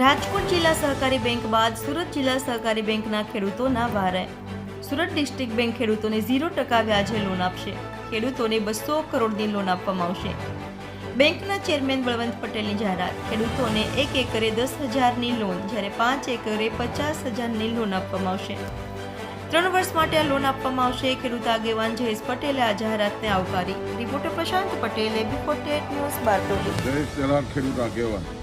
રાજકોટ જિલ્લા સહકારી બેંક બાદ સુરત જિલ્લા સહકારી બેંકના ખેડૂતોના વારે. સુરત ડિસ્ટ્રિક્ટ બેંક ખેડૂતોને ઝીરો ટકા વ્યાજે લોન આપશે. ખેડૂતોને બસો કરોડની લોન આપવામાં આવશે. બેંકના ચેરમેન બળવંત પટેલની જાહેરાત. ખેડૂતોને એક એકરે દસ હજારની લોન, જ્યારે પાંચ એકરે પચાસ હજારની લોન આપવામાં આવશે. ત્રણ વર્ષ માટે આ લોન આપવામાં આવશે, ખેડૂત આગેવાન જયેશ પટેલે આ જાહેરાતને આવકારી. રિપોર્ટર પ્રશાંત પટેલે બિફોર ટેટ ન્યૂઝ બારડોલી. ખેડૂત આગેવાન.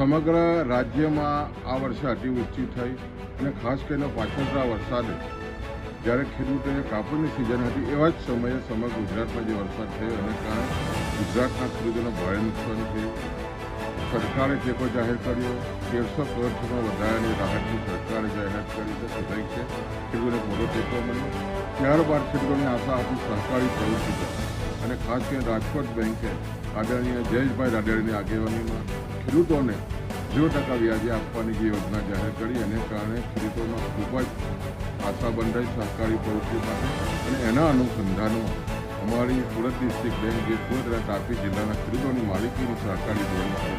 સમગ્ર રાજ્યમાં આ વર્ષે અતિવૃષ્ટિ થઈ અને ખાસ કરીને પાછળના વરસાદે જ્યારે ખેડૂતોને કાપડની સિઝન હતી, એવા જ સમયે સમગ્ર ગુજરાતમાં જે વરસાદ થયો, એને કારણે ગુજરાતના ખેડૂતોને ભારે નુકસાન થયું. સરકારે ટેકો જાહેર કર્યો, તેરસો કરોડનો વધારાની રાહતની સરકારે જાહેરાત કરી છે સદાય છે. ખેડૂતોને મોટો ટેકો મળ્યો. ત્યારબાદ ખેડૂતોને આશા હતી સહકારી પ્રવૃત્તિ પર. અને ખાસ કરીને રાજકોટ બેંકે આદરણીય જયેશભાઈ રાડેરની આગેવાનીમાં ખેડૂતોને ઝીરો ટકા વ્યાજે આપવાની જે યોજના જાહેર કરી, એને કારણે ખેડૂતોમાં ખૂબ જ આશા બંધાઈ સહકારી પ્રવૃત્તિ માટે અને એના અનુસંધાનો અમારી સુરત ડિસ્ટ્રિક્ટ બેંક જે સુરત તાપી જિલ્લાના ખેડૂતોની માલિકીની સહકારી બેંક છે.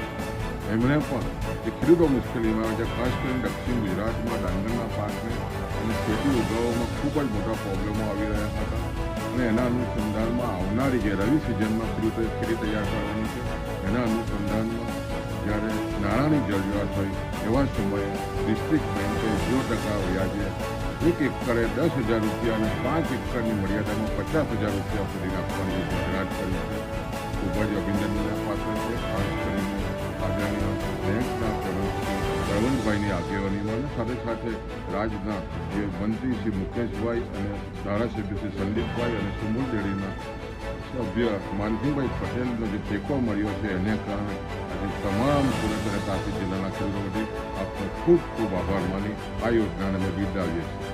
એમણે પણ જે ખેડૂતો મુશ્કેલીમાં આવે છે, ખાસ કરીને દક્ષિણ ગુજરાતમાં, ડાંગરના પાકને અને ખેતી ઉગાવવામાં ખૂબ જ મોટા પ્રોબ્લેમો આવી રહ્યા હતા અને એના અનુસંધાનમાં આવનારી જે રવિ સિઝનમાં ખેડૂતોએ ખેતી તૈયાર કરવાની છે, એના અનુસંધાનમાં જ્યારે નાણાંની જરૂરિયાત હોય એવા સમયે ડિસ્ટ્રિક્ટ બેન્કે ઝીરો ટકા વ્યાજે એક એકરે દસ હજાર રૂપિયા અને પાંચ એકરની મર્યાદામાં પચાસ હજાર રૂપિયા સુધી આપવાની જાહેરાત કરી છે. ખૂબ જ અભિનંદન પાત્ર છે. ખાસ કરીને આદરણીય બેંકના પ્રમુખ શ્રી આગેવાનીમાં સાથે સાથે રાજના જે મંત્રી શ્રી મુકેશભાઈ અને ધારાસભ્ય શ્રી સંદીપભાઈ અને સુમુલ ડેરીના સભ્ય માનસિંહભાઈ પટેલનો જે ટેકો મળ્યો છે, એને કારણે આજે તમામ સુરત તાપી જિલ્લાના ખેડૂતો માટે આપનો ખૂબ ખૂબ આભાર માની આ યોજનાને અમે બિરદાવીએ છીએ.